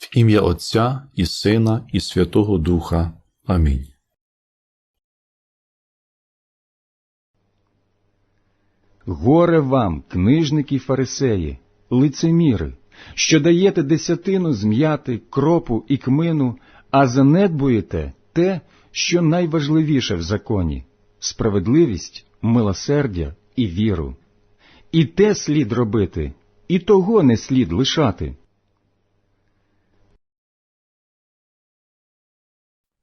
В ім'я Отця і Сина, і Святого Духа. Амінь. Горе вам, книжники фарисеї, лицеміри, що даєте десятину з м'яти, кропу і кмину, а занедбуєте те, що найважливіше в законі справедливість, милосердя і віру. І те слід робити, і того не слід лишати.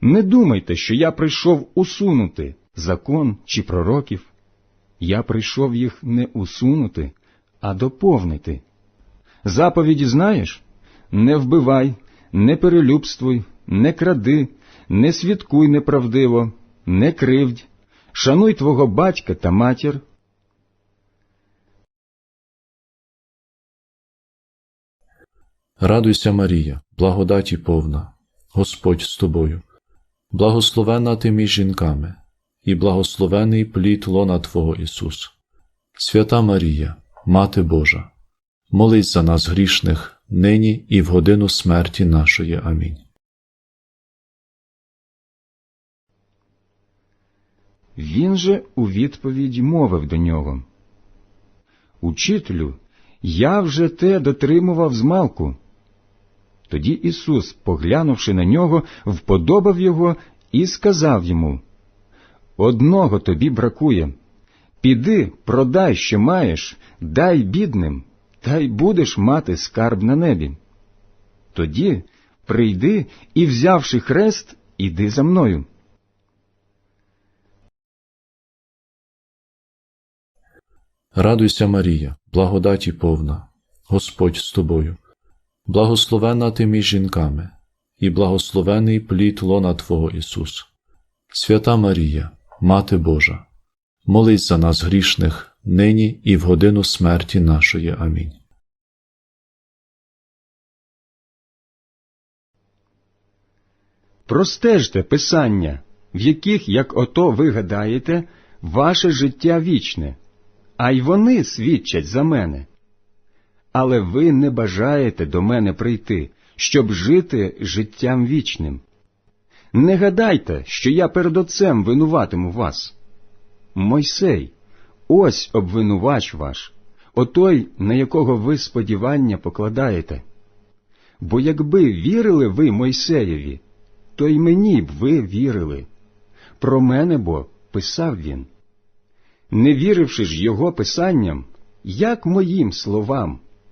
Не думайте, що я прийшов усунути закон чи пророків. Я прийшов їх не усунути, а доповнити. Заповіді знаєш? Не вбивай, не перелюбствуй, не кради, не свідкуй неправдиво, не кривдь, шануй твого батька та матір. Радуйся, Марія, благодаті повна, Господь з тобою, благословена ти між жінками, і благословений плід лона Твого Ісус. Свята Марія, Мати Божа, молись за нас грішних, нині і в годину смерті нашої. Амінь. Він же у відповідь мовив до нього. Учителю, я вже те дотримував змалку. Тоді Ісус, поглянувши на нього, вподобав його і сказав йому Одного тобі бракує. Піди, продай, що маєш, дай бідним, та й будеш мати скарб на небі. Тоді прийди і, взявши хрест, іди за мною. Радуйся, Марія, благодаті повна, Господь з тобою, благословена ти між жінками, і благословений плід лона Твого Ісус. Свята Марія, Мати Божа, молись за нас грішних, нині і в годину смерті нашої. Амінь. Простежте писання, в яких, як ото ви гадаєте, ваше життя вічне, а й вони свідчать за мене. Але ви не бажаєте до мене прийти, щоб жити життям вічним. Не гадайте, що я перед Отцем винуватиму вас. Мойсей, ось обвинувач ваш, отой, на якого ви сподівання покладаєте. Бо якби вірили ви Мойсеєві, то й мені б ви вірили. Про мене бо писав він. Не віривши ж його писанням, як моїм словам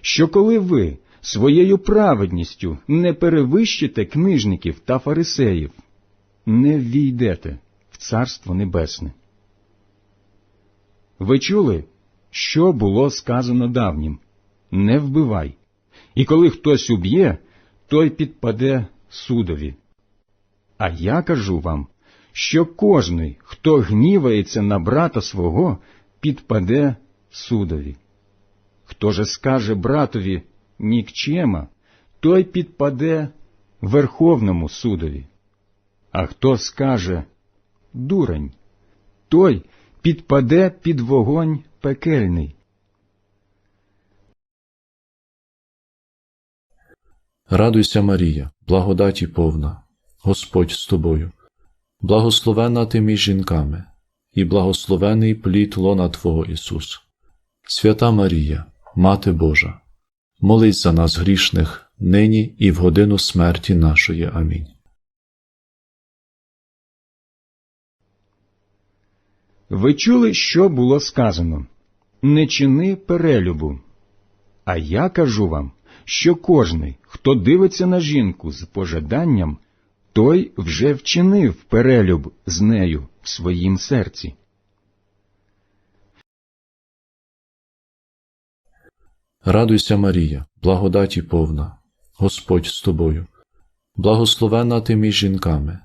що коли ви своєю праведністю не перевищите книжників та фарисеїв, не ввійдете в Царство Небесне. Ви чули, що було сказано давнім не вбивай, і коли хтось уб'є, той підпаде судові. А я кажу вам, що кожний, хто гнівається на брата свого, підпаде судові. Хто же скаже братові нікчема, той підпаде Верховному судові. А хто скаже дурень, той підпаде під вогонь пекельний. Радуйся, Марія, благодаті повна, Господь з тобою, благословена ти між жінками, і благословений плід лона Твого Ісус. Свята Марія, Мати Божа, молись за нас грішних, нині і в годину смерті нашої. Амінь. Ви чули, що було сказано не чини перелюбу. А я кажу вам, що кожний, хто дивиться на жінку з пожаданням, той вже вчинив перелюб з нею в своїм серці. Радуйся, Марія, благодаті повна, Господь з тобою, благословена ти між жінками,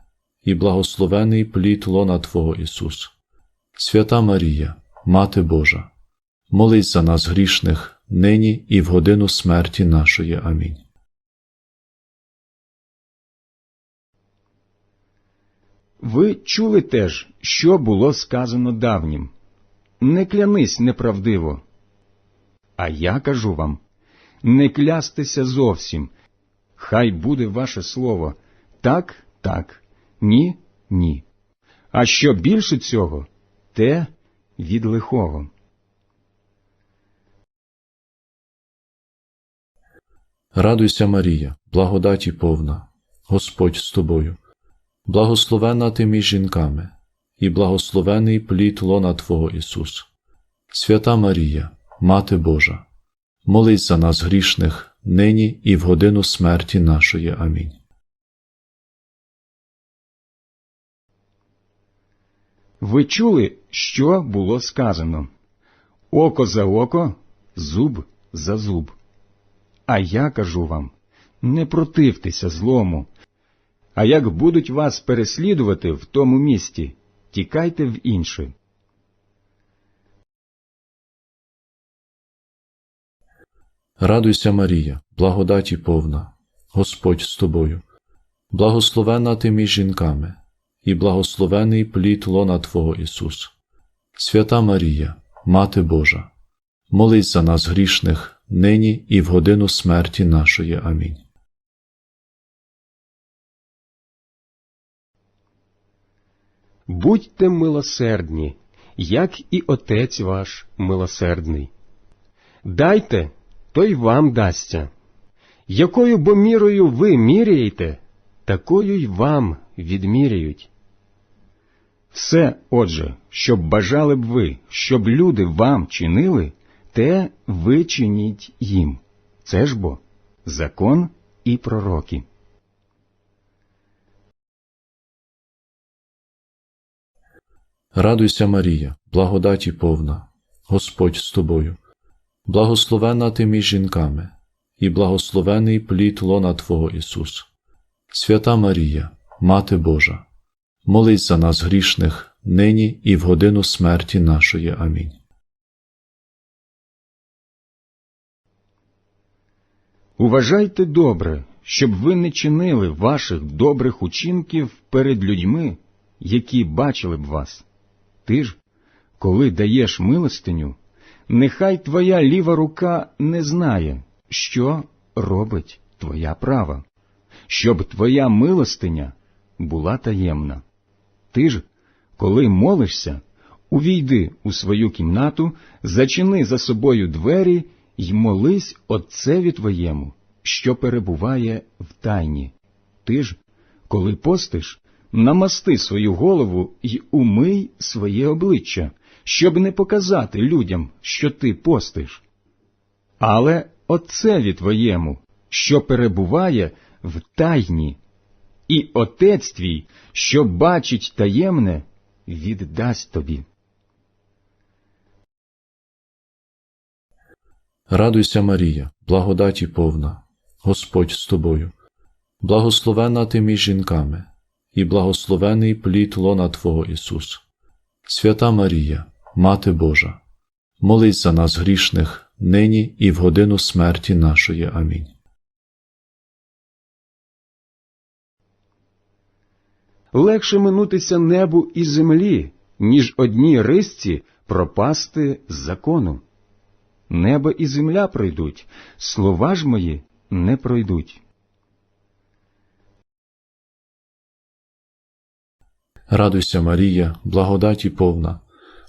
і благословений плід лона Твого Ісус. Свята Марія, Мати Божа, молись за нас грішних, нині і в годину смерті нашої. Амінь. Ви чули теж, що було сказано давнім. Не клянись неправдиво. А я кажу вам, не клястися зовсім. Хай буде ваше слово так, так, ні, ні. А що більше цього, те від лихого. Радуйся, Марія, благодаті повна, Господь з тобою, благословена ти між жінками, і благословений плід лона Твого Ісус. Свята Марія, Мати Божа, молись за нас грішних, нині і в годину смерті нашої. Амінь. Ви чули, що було сказано око за око, зуб за зуб. А я кажу вам не противтеся злому. А як будуть вас переслідувати в тому місті, тікайте в інше. Радуйся, Марія, благодаті повна, Господь з тобою, благословена ти між жінками, і благословений плід лона Твого Ісус. Свята Марія, Мати Божа, молись за нас грішних, нині і в годину смерті нашої. Амінь. Будьте милосердні, як і Отець ваш милосердний. Дайте, то й вам дасться. Якою бо мірою ви міряєте, такою й вам відміряють. Все, отже, щоб бажали б ви, щоб люди вам чинили, те ви чиніть їм. Це ж бо закон і пророки. Радуйся, Марія, благодаті повна, Господь з тобою, благословена ти між жінками, і благословений плід лона Твого Ісус. Свята Марія, Мати Божа, молись за нас грішних, нині і в годину смерті нашої. Амінь. Уважайте добре, щоб ви не чинили ваших добрих учинків перед людьми, які бачили б вас. Ти ж, коли даєш милостиню, нехай твоя ліва рука не знає, що робить твоя права, щоб твоя милостиня була таємна. Ти ж, коли молишся, увійди у свою кімнату, зачини за собою двері й молись Отцеві твоєму, що перебуває в тайні. Ти ж, коли постиш, намасти свою голову й умий своє обличчя, щоб не показати людям, що ти постиш. Але Отцеві твоєму, що перебуває в тайні, і Отець твій, що бачить таємне, віддасть тобі. Радуйся, Марія, благодаті повна, Господь з тобою, благословена ти між жінками, і благословений плід лона Твого Ісус. Свята Марія, Мати Божа, молись за нас грішних, нині і в годину смерті нашої. Амінь. Легше минутися небу і землі, ніж одній рисці пропасти з закону. Небо і земля пройдуть, слова ж мої не пройдуть. Радуйся, Марія, благодаті повна,